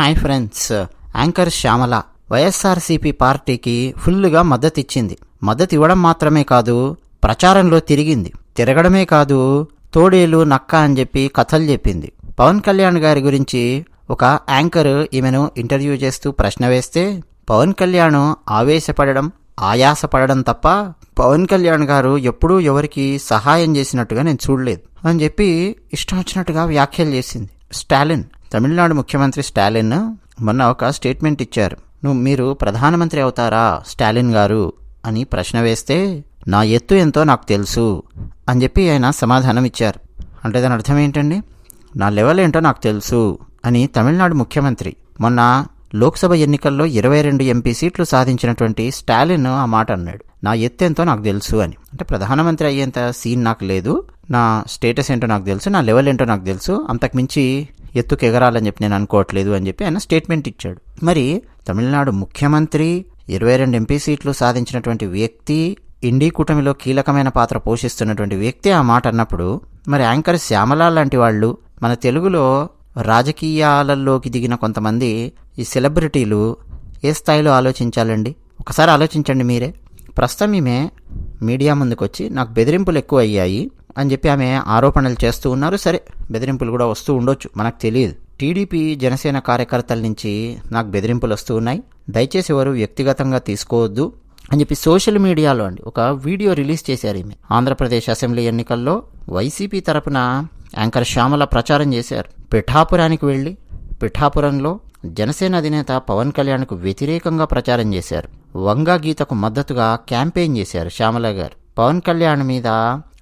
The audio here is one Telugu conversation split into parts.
Hi friends. Anchor Shyamala YSRCP పార్టీకి ఫుల్గా మద్దతిచ్చింది. మద్దతు ఇవ్వడం మాత్రమే కాదు ప్రచారంలో తిరిగింది. తిరగడమే కాదు తోడేలు నక్క అని చెప్పి కథలు చెప్పింది. పవన్ కళ్యాణ్ గారి గురించి ఒక యాంకర్ ఈమెను ఇంటర్వ్యూ చేస్తూ ప్రశ్న వేస్తే పవన్ కళ్యాణ్ ఆవేశపడడం ఆయాసపడడం తప్ప పవన్ కళ్యాణ్ గారు ఎప్పుడూ ఎవరికి సహాయం చేసినట్టుగా నేను చూడలేదు అని చెప్పి ఇష్టం వచ్చినట్టుగా వ్యాఖ్యలు చేసింది. స్టాలిన్ తమిళనాడు ముఖ్యమంత్రి స్టాలిన్ మొన్న ఒక స్టేట్మెంట్ ఇచ్చారు. నువ్వు మీరు ప్రధానమంత్రి అవుతారా స్టాలిన్ గారు? అని ప్రశ్న వేస్తే నా ఎత్తు ఎంతో నాకు తెలుసు అని చెప్పి ఆయన సమాధానం ఇచ్చారు. అంటే దాని అర్థం ఏంటండి? నా లెవెల్ ఏంటో నాకు తెలుసు అని తమిళనాడు ముఖ్యమంత్రి మొన్న లోక్సభ ఎన్నికల్లో ఇరవై రెండు ఎంపీ సీట్లు సాధించినటువంటి స్టాలిన్ ఆ మాట అన్నాడు. నా ఎత్తు ఎంతో నాకు తెలుసు అని. అంటే ప్రధానమంత్రి అయ్యేంత సీన్ నాకు లేదు. నా స్టేటస్ ఏంటో నాకు తెలుసు. నా లెవెల్ ఏంటో నాకు తెలుసు. అంతకుమించి ఎత్తుకు ఎగరాలని చెప్పి నేను అనుకోవట్లేదు అని చెప్పి ఆయన స్టేట్మెంట్ ఇచ్చాడు. మరి తమిళనాడు ముఖ్యమంత్రి ఇరవై రెండు ఎంపీ సీట్లు సాధించినటువంటి వ్యక్తి ఇండీ కూటమిలో కీలకమైన పాత్ర పోషిస్తున్నటువంటి వ్యక్తి ఆ మాట అన్నప్పుడు మరి యాంకర్ శ్యామల లాంటి వాళ్ళు మన తెలుగులో రాజకీయాలలోకి దిగిన కొంతమంది ఈ సెలబ్రిటీలు ఏ స్థాయిలో ఆలోచించాలండి? ఒకసారి ఆలోచించండి మీరే. ప్రస్తుతం ఈమె మీడియా ముందుకొచ్చి నాకు బెదిరింపులు ఎక్కువ అయ్యాయి అని చెప్పి ఆమె ఆరోపణలు చేస్తూ ఉన్నారు. సరే బెదిరింపులు కూడా వస్తూ ఉండొచ్చు మనకు తెలియదు. టీడీపీ జనసేన కార్యకర్తల నుంచి నాకు బెదిరింపులు వస్తూ ఉన్నాయి. దయచేసి ఎవరు వ్యక్తిగతంగా తీసుకోవద్దు అని చెప్పి సోషల్ మీడియాలో అండి ఒక వీడియో రిలీజ్ చేశారు ఈమె. ఆంధ్రప్రదేశ్ అసెంబ్లీ ఎన్నికల్లో వైసీపీ తరపున యాంకర్ శ్యామల ప్రచారం చేశారు. పిఠాపురానికి వెళ్ళి పిఠాపురంలో జనసేన అధినేత పవన్ కళ్యాణ్కు వ్యతిరేకంగా ప్రచారం చేశారు. వంగా గీతకు మద్దతుగా క్యాంపెయిన్ చేశారు శ్యామల గారు. పవన్ కళ్యాణ్ మీద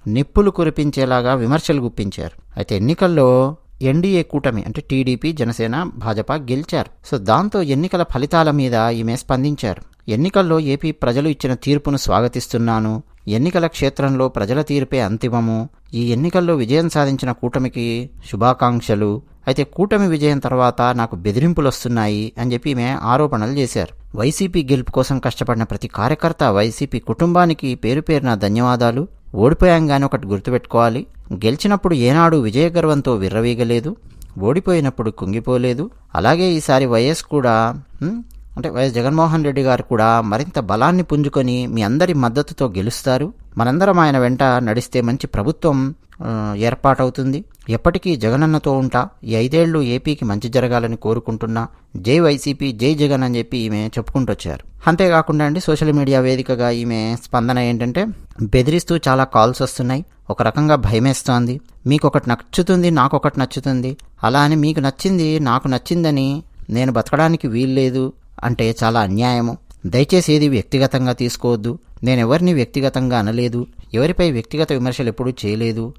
నిప్పులు కురిపించేలాగా విమర్శలు గుప్పించారు. అయితే ఎన్నికల్లో ఎన్డీఏ కూటమి అంటే టీడీపీ జనసేన భాజపా గెలిచారు. సో దాంతో ఎన్నికల ఫలితాల మీద ఈమె స్పందించారు. ఎన్నికల్లో ఏపీ ప్రజలు ఇచ్చిన తీర్పును స్వాగతిస్తున్నాను. ఎన్నికల క్షేత్రంలో ప్రజల తీర్పే అంతిమము. ఈ ఎన్నికల్లో విజయం సాధించిన కూటమికి శుభాకాంక్షలు. అయితే కూటమి విజయం తర్వాత నాకు బెదిరింపులు వస్తున్నాయి అని చెప్పి ఈమె ఆరోపణలు చేశారు. వైసీపీ గెలుపు కోసం కష్టపడిన ప్రతి కార్యకర్త వైసీపీ కుటుంబానికి పేరు పేరున ధన్యవాదాలు. ఓడిపోయాం గాని ఒకటి గుర్తుపెట్టుకోవాలి. గెలిచినప్పుడు ఏనాడు విజయగర్వంతో విర్రవీగలేదు. ఓడిపోయినప్పుడు కుంగిపోలేదు. అలాగే ఈసారి వైఎస్ కూడా అంటే వైఎస్ జగన్మోహన్ రెడ్డి గారు కూడా మరింత బలాన్ని పుంజుకొని మీ అందరి మద్దతుతో గెలుస్తారు. మనందరం ఆయన వెంట నడిస్తే మంచి ప్రభుత్వం ఏర్పాటవుతుంది. ఎప్పటికీ జగనన్నతో ఉంటా. ఈ ఐదేళ్ళు ఏపీకి మంచి జరగాలని కోరుకుంటున్నా. జై వైసీపీ జై జగన్ అని చెప్పి ఈమె చెప్పుకుంటూ వచ్చారు. అంతేకాకుండా అండి సోషల్ మీడియా వేదికగా ఈమె స్పందన ఏంటంటే బెదిరిస్తూ చాలా కాల్స్ వస్తున్నాయి. ఒక రకంగా భయమేస్తోంది. మీకు ఒకటి నచ్చుతుంది నాకు ఒకటి నచ్చుతుంది. అలా అని మీకు నచ్చింది నాకు నచ్చిందని నేను బతకడానికి వీల్లేదు. అంటే చాలా అన్యాయము. దయచేసి ఏది వ్యక్తిగతంగా తీసుకోవద్దు. నేను ఎవరిని వ్యక్తిగతంగా అనలేదు. ఎవరిపై వ్యక్తిగత విమర్శలు ఎప్పుడూ చేయలేదు.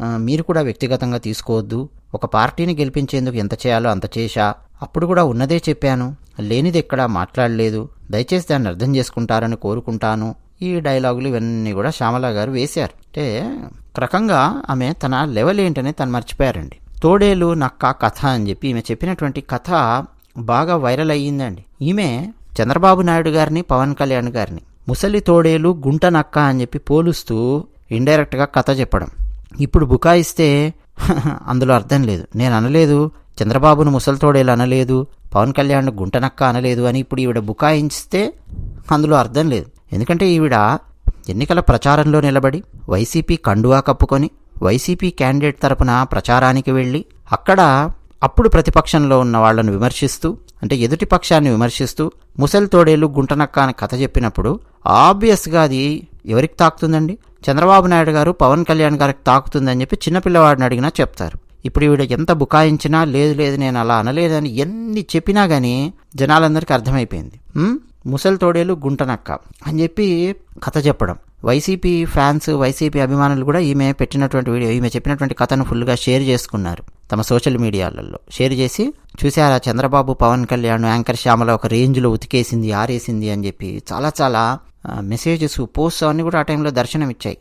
మీరు కూడా వ్యక్తిగతంగా తీసుకోవద్దు. ఒక పార్టీని గెలిపించేందుకు ఎంత చేయాలో అంత చేశా. అప్పుడు కూడా ఉన్నదే చెప్పాను. లేనిది ఎక్కడా మాట్లాడలేదు. దయచేసి దాన్ని అర్థం చేసుకుంటారని కోరుకుంటాను. ఈ డైలాగులు ఇవన్నీ కూడా శ్యామల గారు వేశారు. అంటే ఒక రకంగా ఆమె తన లెవెల్ ఏంటనే తను మర్చిపోయారండి. తోడేలు నక్క కథ అని చెప్పి ఈమె చెప్పినటువంటి కథ బాగా వైరల్ అయ్యిందండి. ఈమె చంద్రబాబు నాయుడు గారిని పవన్ కళ్యాణ్ గారిని ముసలి తోడేలు గుంట నక్క అని చెప్పి పోలుస్తూ ఇండైరెక్ట్గా కథ చెప్పడం. ఇప్పుడు బుకాయిస్తే అందులో అర్థం లేదు. నేను అనలేదు చంద్రబాబును ముసలి తోడేలు అనలేదు పవన్ కళ్యాణ్ గుంటనక్క అనలేదు అని ఇప్పుడు ఈవిడ బుకాయించితే అందులో అర్థం లేదు. ఎందుకంటే ఈవిడ ఎన్నికల ప్రచారంలో నిలబడి వైసీపీ కండువా కప్పుకొని వైసీపీ క్యాండిడేట్ తరపున ప్రచారానికి వెళ్ళి అక్కడ అప్పుడు ప్రతిపక్షంలో ఉన్న వాళ్ళను విమర్శిస్తూ అంటే ఎదుటి పక్షాన్ని విమర్శిస్తూ ముసలి తోడేలు గుంటనక్క అని కథ చెప్పినప్పుడు ఆబ్వియస్గా అది ఎవరికి తాకుతుందండి? చంద్రబాబు నాయుడు గారు పవన్ కళ్యాణ్ గారికి తాకుతుందని చెప్పి చిన్నపిల్లవాడిని అడిగినా చెప్తారు. ఇప్పుడు ఈవిడ ఎంత బుకాయించినా లేదు లేదు నేను అలా అనలేదని ఎన్ని చెప్పినా గానీ జనాలందరికీ అర్థమైపోయింది. ముసలి తోడేలు గుంటనక్క అని చెప్పి కథ చెప్పడం. వైసీపీ ఫ్యాన్స్ వైసీపీ అభిమానులు కూడా ఈమె పెట్టినటువంటి వీడియో ఈమె చెప్పినటువంటి కథను ఫుల్గా షేర్ చేసుకున్నారు తమ సోషల్ మీడియాలలో. షేర్ చేసి చూసారా చంద్రబాబు పవన్ కళ్యాణ్ యాంకర్ శ్యామల ఒక రేంజ్లో ఉతికేసింది ఆరేసింది అని చెప్పి చాలా చాలా మెసేజెస్ పోస్ట్ అన్నీ కూడా ఆ టైంలో దర్శనం ఇచ్చాయి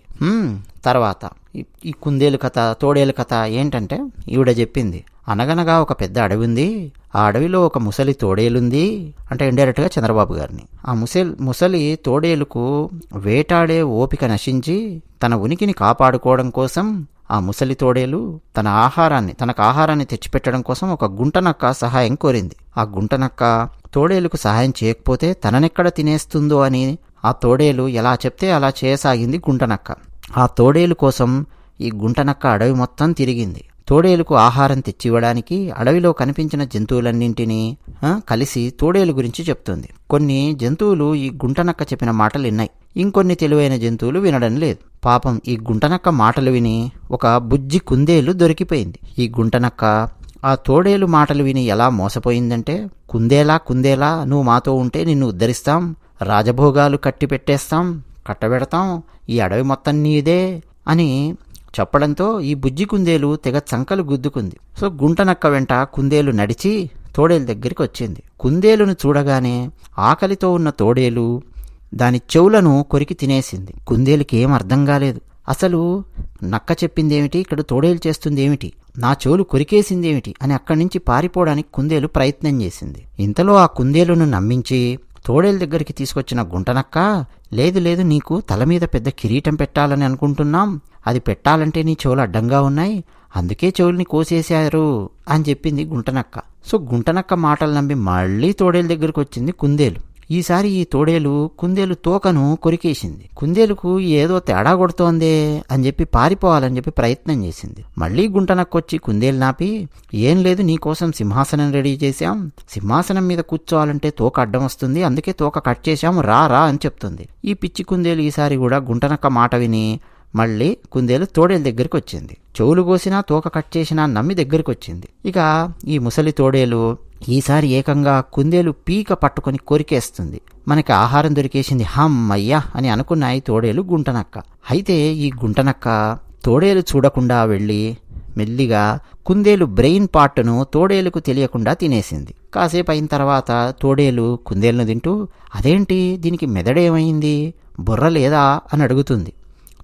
తర్వాత ఈ- ఈ కుందేలు కథ తోడేలు కథ ఏంటంటే ఈవిడ చెప్పింది. అనగనగా ఒక పెద్ద అడవి ఉంది ఆ అడవిలో ఒక ముసలి తోడేలుంది అంటే ఇండైరెక్ట్గా చంద్రబాబు గారిని. ఆ ముసలి ముసలి తోడేలుకు వేటాడే ఓపిక నశించి తన ఉనికిని కాపాడుకోవడం కోసం ఆ ముసలి తోడేలు తన ఆహారాన్ని తనకు ఆహారాన్ని తెచ్చిపెట్టడం కోసం ఒక గుంటనక్క సహాయం కోరింది. ఆ గుంటనక్క తోడేలుకు సహాయం చేయకపోతే తననెక్కడ తినేస్తుందో అని ఆ తోడేలు ఎలా చెప్తే అలా చేయసాగింది గుంటనక్క. ఆ తోడేలు కోసం ఈ గుంటనక్క అడవి మొత్తం తిరిగింది. తోడేలుకు ఆహారం తెచ్చివ్వడానికి అడవిలో కనిపించిన జంతువులన్నింటినీ కలిసి తోడేలు గురించి చెప్తుంది. కొన్ని జంతువులు ఈ గుంటనక్క చెప్పిన మాటలు విన్నాయి. ఇంకొన్ని తెలివైన జంతువులు వినడం లేదు. పాపం ఈ గుంటనక్క మాటలు విని ఒక బుజ్జి కుందేలు దొరికిపోయింది. ఈ గుంటనక్క ఆ తోడేలు మాటలు విని ఎలా మోసపోయిందంటే కుందేలా కుందేలా నువ్వు మాతో ఉంటే నిన్ను ఉద్ధరిస్తాం రాజభోగాలు కట్టి పెట్టేస్తాం కట్టబెడతాం ఈ అడవి మొత్తం నీదే అని చెప్పడంతో ఈ బుజ్జి కుందేలు తెగ చంకలు గుద్దుకుంది. సో గుంటనక్క వెంట కుందేలు నడిచి తోడేలు దగ్గరికి వచ్చింది. కుందేలును చూడగానే ఆకలితో ఉన్న తోడేలు దాని చెవులను కొరికి తినేసింది. కుందేలుకి ఏం అర్థం కాలేదు. అసలు నక్క చెప్పిందేమిటి? ఇక్కడ తోడేలు చేస్తుంది ఏమిటి నా చెవులు కొరికేసిందేమిటి? అని అక్కడి నుంచి పారిపోవడానికి కుందేలు ప్రయత్నం చేసింది. ఇంతలో ఆ కుందేలును నమ్మించి తోడేలు దగ్గరికి తీసుకొచ్చిన గుంటనక్క లేదు లేదు నీకు తల మీద పెద్ద కిరీటం పెట్టాలని అనుకుంటున్నాం. అది పెట్టాలంటే నీ చెవులు అడ్డంగా ఉన్నాయి. అందుకే చెవుల్ని కోసేశారు అని చెప్పింది గుంటనక్క. సో గుంటనక్క మాటలు నమ్మి మళ్ళీ తోడేలు దగ్గరికి వచ్చింది కుందేలు. ఈసారి ఈ తోడేలు కుందేలు తోకను కొరికేసింది. కుందేలుకు ఏదో తేడా కొడుతోందే అని చెప్పి పారిపోవాలని చెప్పి ప్రయత్నం చేసింది. మళ్ళీ గుంటనక్కొచ్చి కుందేలు నాపి ఏం లేదు నీకోసం సింహాసనం రెడీ చేశాం. సింహాసనం మీద కూర్చోవాలంటే తోక అడ్డం వస్తుంది. అందుకే తోక కట్ చేశాం రా రా అని చెప్తుంది. ఈ పిచ్చి కుందేలు ఈసారి కూడా గుంటనక్క మాట విని మళ్ళీ కుందేలు తోడేలు దగ్గరికి వచ్చింది. చెవులు కోసినా తోక కట్ చేసినా నమ్మి దగ్గరికి వచ్చింది. ఇక ఈ ముసలి తోడేలు ఈసారి ఏకంగా కుందేలు పీక పట్టుకొని కొరికేస్తుంది. మనకి ఆహారం దొరికేసింది హమ్మయ్యా అని అనుకున్నాయి తోడేలు గుంటనక్క. అయితే ఈ గుంటనక్క తోడేలు చూడకుండా వెళ్ళి మెల్లిగా కుందేలు బ్రెయిన్ పార్ట్ను తోడేలుకు తెలియకుండా తినేసింది. కాసేపు అయిన తర్వాత తోడేలు కుందేలును తింటూ అదేంటి దీనికి మెదడేమైంది? బుర్ర లేదా? అని అడుగుతుంది.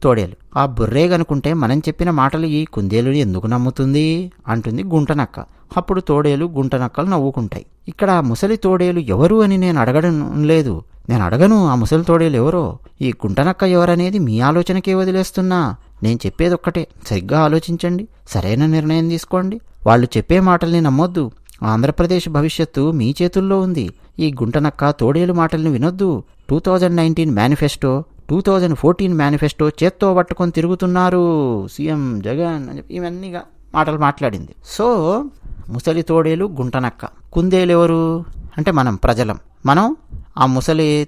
తోడేలు. ఆ బుర్రే గనుకుంటే మనం చెప్పిన మాటలు ఈ కుందేలుని ఎందుకు నమ్ముతుంది? అంటుంది గుంటనక్క. అప్పుడు తోడేలు గుంటనక్కలు నవ్వుకుంటాయి. ఇక్కడ ఆ ముసలి తోడేలు ఎవరు అని నేను అడగడం లేదు. నేను అడగను ఆ ముసలి తోడేలు ఎవరో. ఈ గుంటనక్క ఎవరనేది మీ ఆలోచనకే వదిలేస్తున్నా. నేను చెప్పేది ఒక్కటే సరిగ్గా ఆలోచించండి. సరైన నిర్ణయం తీసుకోండి. వాళ్ళు చెప్పే మాటల్ని నమ్మొద్దు. ఆంధ్రప్రదేశ్ భవిష్యత్తు మీ చేతుల్లో ఉంది. ఈ గుంటనక్క తోడేలు మాటల్ని వినొద్దు. Two thousand nineteen manifesto two thousand fourteen manifesto చేత్తో పట్టుకొని తిరుగుతున్నారు సీఎం జగన్ అని చెప్పి ఇవన్నీగా మాటలు మాట్లాడింది. సో ముసలి తోడేలు గుంటనక్క. కుందేలు ఎవరు? అంటే మనం ప్రజలం. మనం ఆ ముసలి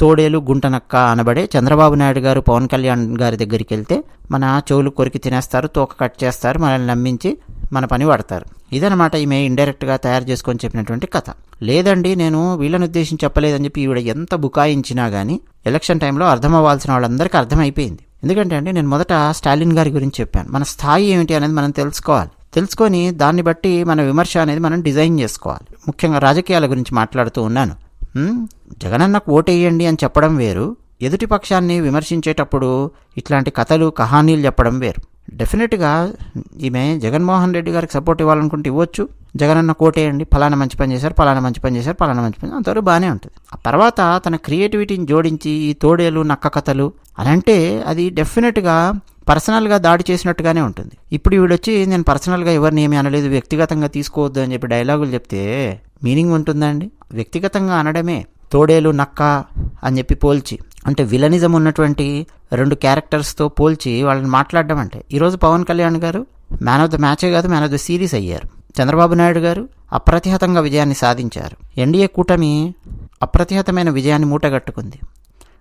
తోడేలు గుంటనక్క అనబడే చంద్రబాబు నాయుడు గారు పవన్ కళ్యాణ్ గారి దగ్గరికి వెళ్తే మన చెవులు కొరికి తినేస్తారు తోక కట్ చేస్తారు మనల్ని నమ్మించి మన పని పడతారు ఇదనమాట ఈమె ఇండైరెక్ట్గా తయారు చేసుకొని చెప్పినటువంటి కథ. లేదండి నేను వీళ్ళని ఉద్దేశించి చెప్పలేదని చెప్పి ఈవిడ ఎంత బుకాయించినా కానీ ఎలక్షన్ టైంలో అర్థమవ్వాల్సిన వాళ్ళందరికీ అర్థమైపోయింది. ఎందుకంటే అండి నేను మొదట స్టాలిన్ గారి గురించి చెప్పాను. మన స్థాయి ఏమిటి అనేది మనం తెలుసుకోవాలి. తెలుసుకొని దాన్ని బట్టి మన విమర్శ అనేది మనం డిజైన్ చేసుకోవాలి. ముఖ్యంగా రాజకీయాల గురించి మాట్లాడుతూ ఉన్నాను. జగనన్నకు ఓటేయండి అని చెప్పడం వేరు. ఎదుటి పక్షాన్ని విమర్శించేటప్పుడు ఇట్లాంటి కథలు కహానీలు చెప్పడం వేరు. డెఫినెట్గా ఈమె జగన్మోహన్ రెడ్డి గారికి సపోర్ట్ ఇవ్వాలనుకుంటే ఇవ్వచ్చు. జగనన్న కోటేయండి ఫలానా మంచి పని చేశారు ఫలానా మంచి పని చేశారు ఫలానా మంచి పని అంతవరకు బాగానే ఉంటుంది. ఆ తర్వాత తన క్రియేటివిటీని జోడించి ఈ తోడేలు నక్క కథలు అని అంటే అది డెఫినెట్గా పర్సనల్గా దాడి చేసినట్టుగానే ఉంటుంది. ఇప్పుడు వీడొచ్చి నేను పర్సనల్గా ఎవరిని ఏమీ అనలేదు వ్యక్తిగతంగా తీసుకోవద్దు అని చెప్పి డైలాగులు చెప్తే మీనింగ్ ఉంటుందండి వ్యక్తిగతంగా అనడమే తోడేలు నక్క అని చెప్పి పోల్చి అంటే విలనిజం ఉన్నటువంటి రెండు క్యారెక్టర్స్తో పోల్చి వాళ్ళని మాట్లాడడం అంటే ఈరోజు పవన్ కళ్యాణ్ గారు మ్యాన్ ఆఫ్ ద మ్యాచే కాదు మ్యాన్ ఆఫ్ ద సిరీస్ అయ్యారు. చంద్రబాబు నాయుడు గారు అప్రతిహతంగా విజయాన్ని సాధించారు. ఎన్డీఏ కూటమి అప్రతిహతమైన విజయాన్ని మూటగట్టుకుంది.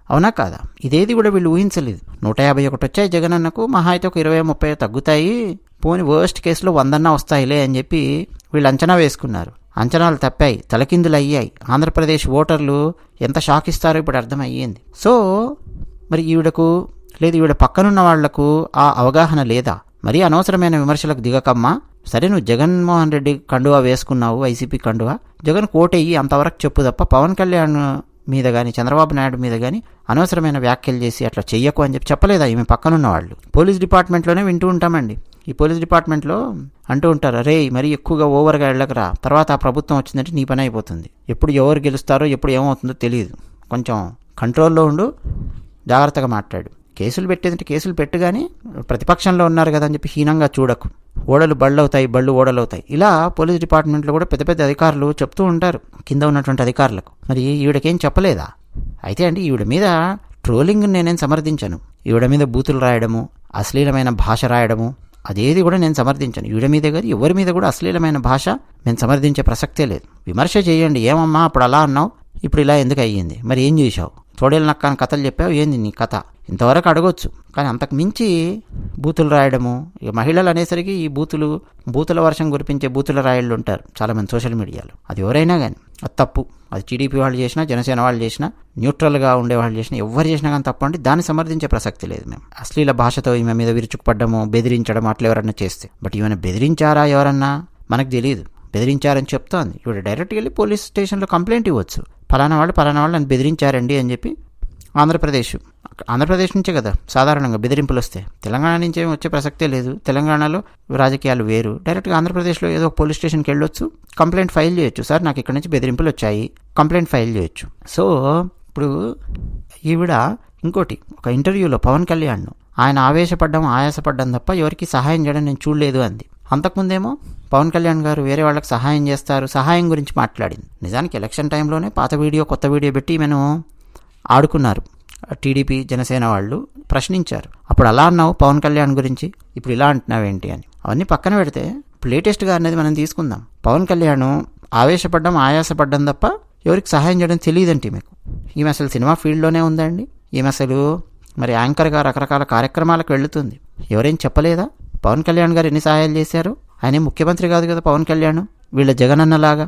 అవునా కాదా? ఇదేది కూడా వీళ్ళు ఊహించలేదు. నూట యాభై ఒకటి వచ్చాయి జగనన్నకు మహా అయితే ఒక ఇరవై ముప్పై తగ్గుతాయి పోని వర్స్ట్ కేసులో వందన్నా వస్తాయిలే అని చెప్పి వీళ్ళు అంచనా వేసుకున్నారు. అంచనాలు తప్పాయి తలకిందులు అయ్యాయి. ఆంధ్రప్రదేశ్ ఓటర్లు ఎంత షాక్ ఇస్తారో ఇప్పుడు అర్థమయ్యింది. సో మరి ఈవిడకు లేదు ఈవిడ పక్కనున్న వాళ్ళకు ఆ అవగాహన లేదా? మరీ అనవసరమైన విమర్శలకు దిగకమ్మా. సరే నువ్వు జగన్మోహన్ రెడ్డి కండువా వేసుకున్నావు వైసీపీ కండువా? జగన్ కోటయ్యి అంతవరకు చెప్పు తప్ప పవన్ కళ్యాణ్ మీద కానీ చంద్రబాబు నాయుడు మీద కానీ అనవసరమైన వ్యాఖ్యలు చేసి అట్లా చెయ్యకు అని చెప్పి చెప్పలేదా ఈమె పక్కనున్న వాళ్ళు? పోలీస్ డిపార్ట్మెంట్లోనే వింటూ ఉంటామండి. ఈ పోలీస్ డిపార్ట్మెంట్లో అంటూ ఉంటారు అరే మరీ ఎక్కువగా ఓవర్గా వెళ్ళకరా. తర్వాత ఆ ప్రభుత్వం వచ్చిందంటే నీ పని అయిపోతుంది. ఎప్పుడు ఎవరు గెలుస్తారో ఎప్పుడు ఏమవుతుందో తెలియదు కొంచెం కంట్రోల్లో ఉండు జాగ్రత్తగా మాట్లాడు. కేసులు పెట్టేదంటే కేసులు పెట్టుగానే ప్రతిపక్షంలో ఉన్నారు కదా అని చెప్పి హీనంగా చూడకు. ఓడలు బళ్ళు అవుతాయి బళ్ళు ఓడలు అవుతాయి ఇలా పోలీస్ డిపార్ట్మెంట్లో కూడా పెద్ద పెద్ద అధికారులు చెప్తూ ఉంటారు కింద ఉన్నటువంటి అధికారులకు. మరి ఈవిడకేం చెప్పలేదా? అయితే అండి ఈవిడ మీద ట్రోలింగ్ నేనేం సమర్థించను. ఈవిడ మీద బూతులు రాయడము అశ్లీలమైన భాష రాయడము అదేది కూడా నేను సమర్థించను. ఈవిడ మీద కాదు ఎవరి మీద కూడా అశ్లీలమైన భాష నేను సమర్థించే ప్రసక్తే లేదు. విమర్శ చేయండి. ఏమమ్మా అప్పుడు అలా అన్నావు? ఇప్పుడు ఇలా ఎందుకు అయ్యింది? మరి ఏం చేశావు? తోడేలు నక్కని కథలు చెప్పావు? ఏంది నీ కథ? ఇంతవరకు అడగొచ్చు. కానీ అంతకు మించి బూతులు రాయడము ఇక మహిళలు అనేసరికి ఈ బూతులు బూతుల వర్షం కురిపించే బూతుల రాయళ్ళు ఉంటారు చాలామంది సోషల్ మీడియాలో. అది ఎవరైనా కానీ అది తప్పు. అది టీడీపీ వాళ్ళు చేసినా జనసేన వాళ్ళు చేసినా న్యూట్రల్గా ఉండే వాళ్ళు చేసినా ఎవరు చేసినా కానీ తప్పు అంటే దాన్ని సమర్థించే ప్రసక్తి లేదు మేము అశ్లీల భాషతో ఈమె మీద విరుచుకుపడ్డము బెదిరించడం అట్లా ఎవరన్నా చేస్తే. బట్ ఈమెను బెదిరించారా ఎవరన్నా? మనకు తెలియదు. బెదిరించారని చెప్తోంది. ఇప్పుడు డైరెక్ట్గా వెళ్ళి పోలీస్ స్టేషన్లో కంప్లైంట్ ఇవ్వచ్చు. ఫలానా వాళ్ళు ఫలానా వాళ్ళు నన్ను బెదిరించారండి అని చెప్పి ఆంధ్రప్రదేశ్ ఆంధ్రప్రదేశ్ నుంచే కదా సాధారణంగా బెదిరింపులు వస్తాయి తెలంగాణ నుంచి వచ్చే ప్రసక్తే లేదు. తెలంగాణలో రాజకీయాలు వేరు. డైరెక్ట్గా ఆంధ్రప్రదేశ్లో ఏదో పోలీస్ స్టేషన్కి వెళ్ళొచ్చు. కంప్లైంట్ ఫైల్ చేయొచ్చు సార్. నాకు ఇక్కడ నుంచి బెదిరింపులు వచ్చాయి. కంప్లైంట్ ఫైల్ చేయొచ్చు. సో ఇప్పుడు ఈవిడ ఇంకోటి. ఒక ఇంటర్వ్యూలో పవన్ కళ్యాణ్ను ఆయన ఆవేశపడ్డం ఆయాసపడ్డం తప్ప ఎవరికి సహాయం చేయడం నేను చూడలేదు అంది. అంతకుముందేమో పవన్ కళ్యాణ్ గారు వేరే వాళ్ళకి సహాయం చేస్తారు. సహాయం గురించి మాట్లాడింది. నిజానికి ఎలక్షన్ టైంలోనే పాత వీడియో కొత్త వీడియో పెట్టి మేము ఆడుకున్నారు. టీడీపీ జనసేన వాళ్ళు ప్రశ్నించారు. అప్పుడు అలా అన్నావు పవన్ కళ్యాణ్ గురించి? ఇప్పుడు ఇలా అంటున్నావేంటి అని. అవన్నీ పక్కన పెడితే లేటెస్ట్గా అనేది మనం తీసుకుందాం. పవన్ కళ్యాణ్ ఆవేశపడ్డం ఆయాసపడ్డం తప్ప ఎవరికి సహాయం చేయడం తెలియదండి మీకు. ఈమె అసలు సినిమా ఫీల్డ్లోనే ఉందండి ఈమె అసలు మరి యాంకర్గా రకరకాల కార్యక్రమాలకు వెళుతుంది. ఎవరేం చెప్పలేదా? పవన్ కళ్యాణ్ గారు ఎన్ని సహాయాలు చేశారు? ఆయన ముఖ్యమంత్రి కాదు కదా పవన్ కళ్యాణ్? వీళ్ళ జగనన్నలాగా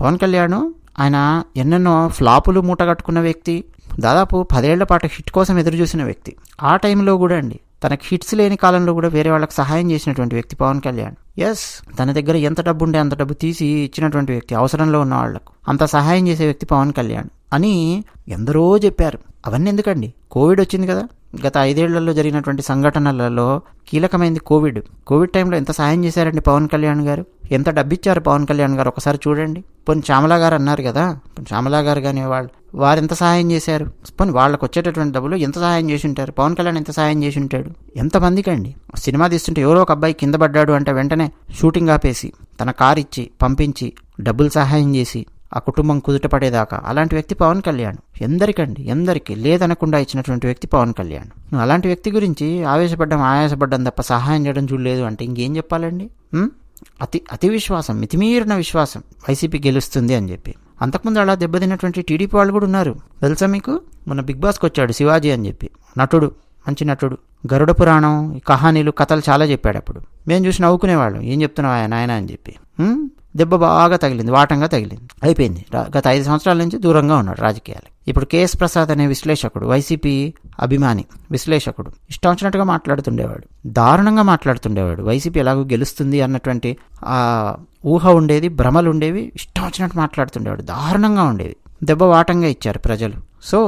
పవన్ కళ్యాణ్ ఆయన ఎన్నెన్నో ఫ్లాపులు మూటగట్టుకున్న వ్యక్తి దాదాపు పదేళ్ళ పాటు హిట్ కోసం ఎదురు చూసిన వ్యక్తి. ఆ టైంలో కూడా అండి తనకి హిట్స్ లేని కాలంలో కూడా వేరే వాళ్ళకి సహాయం చేసినటువంటి వ్యక్తి పవన్ కళ్యాణ్. ఎస్ తన దగ్గర ఎంత డబ్బు ఉంటే అంత డబ్బు తీసి ఇచ్చినటువంటి వ్యక్తి అవసరంలో ఉన్న వాళ్ళకు అంత సహాయం చేసే వ్యక్తి పవన్ కళ్యాణ్ అని ఎందరో చెప్పారు. అవన్నీ ఎందుకండి? కోవిడ్ వచ్చింది కదా. గత ఐదేళ్ళలో జరిగినటువంటి సంఘటనలలో కీలకమైంది కోవిడ్. కోవిడ్ టైంలో ఎంత సహాయం చేశారండి పవన్ కళ్యాణ్ గారు? ఎంత డబ్బిచ్చారు పవన్ కళ్యాణ్ గారు? ఒకసారి చూడండి. పోనీ శ్యామలా గారు అన్నారు కదా. పోనీ శ్యామలా గారు కానీ వాళ్ళు వారు ఎంత సహాయం చేశారు? పోనీ వాళ్ళకి వచ్చేటటువంటి డబ్బులు ఎంత సహాయం చేసి ఉంటారు పవన్ కళ్యాణ్ ఎంత సహాయం చేసి ఉంటాడు ఎంతమందికి అండి సినిమా తీస్తుంటే ఎవరో ఒక అబ్బాయి కింద పడ్డాడు అంటే వెంటనే షూటింగ్ ఆపేసి తన కార్ ఇచ్చి పంపించి డబ్బులు సహాయం చేసి ఆ కుటుంబం కుదుటపడేదాకా అలాంటి వ్యక్తి పవన్ కళ్యాణ్. ఎందరికండి ఎందరికి లేదనకుండా ఇచ్చినటువంటి వ్యక్తి పవన్ కళ్యాణ్. నువ్వు అలాంటి వ్యక్తి గురించి ఆవేశపడ్డం ఆయాసపడ్డం తప్ప సహాయం చేయడం చూడలేదు అంటే ఇంకేం చెప్పాలండి? అతి అతి విశ్వాసం మితిమీరిన విశ్వాసం వైసీపీ గెలుస్తుంది అని చెప్పి. అంతకుముందు అలా దెబ్బతిన్నటువంటి టీడీపీ వాళ్ళు కూడా ఉన్నారు. తెలుసా మీకు? మొన్న బిగ్ బాస్కి వచ్చాడు శివాజీ అని చెప్పి. నటుడు మంచి నటుడు. గరుడ పురాణం ఈ కహానీలు కథలు చాలా చెప్పాడు అప్పుడు. మేము చూసి నవ్వుకునేవాళ్ళం. ఏం చెప్తున్నావు ఆయన ఆయన అని చెప్పి. దెబ్బ బాగా తగిలింది వాటంగా తగిలింది. అయిపోయింది. గత ఐదు సంవత్సరాల నుంచి దూరంగా ఉన్నాడు రాజకీయాలు. ఇప్పుడు కేఎస్ ప్రసాద్ అనే విశ్లేషకుడు వైసీపీ అభిమాని విశ్లేషకుడు ఇష్టం వచ్చినట్టుగా మాట్లాడుతుండేవాడు దారుణంగా మాట్లాడుతుండేవాడు. వైసీపీ ఎలాగో గెలుస్తుంది అన్నటువంటి ఆ ఊహ ఉండేది భ్రమలు ఉండేవి ఇష్టం వచ్చినట్టు మాట్లాడుతుండేవాడు దారుణంగా ఉండేవి. దెబ్బ వాటంగా ఇచ్చారు ప్రజలు. సో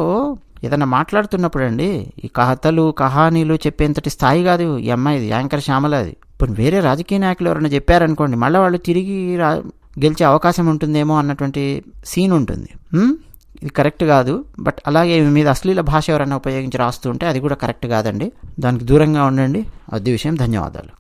ఏదన్నా మాట్లాడుతున్నప్పుడు అండి ఈ కథలు కహానీలు చెప్పేంతటి స్థాయి కాదు ఈ అమ్మాయిది యాంకర్ శ్యామలది ఇప్పుడు వేరే రాజకీయ నాయకులు ఎవరైనా చెప్పారనుకోండి మళ్ళీ వాళ్ళు తిరిగి రా గెలిచే అవకాశం ఉంటుందేమో అన్నటువంటి సీన్ ఉంటుంది. ఇది కరెక్ట్ కాదు బట్ అలాగే మీద అశ్లీల భాష ఎవరైనా ఉపయోగించి రాస్తుంటే అది కూడా కరెక్ట్ కాదండి. దానికి దూరంగా ఉండండి. అది విషయం ధన్యవాదాలు.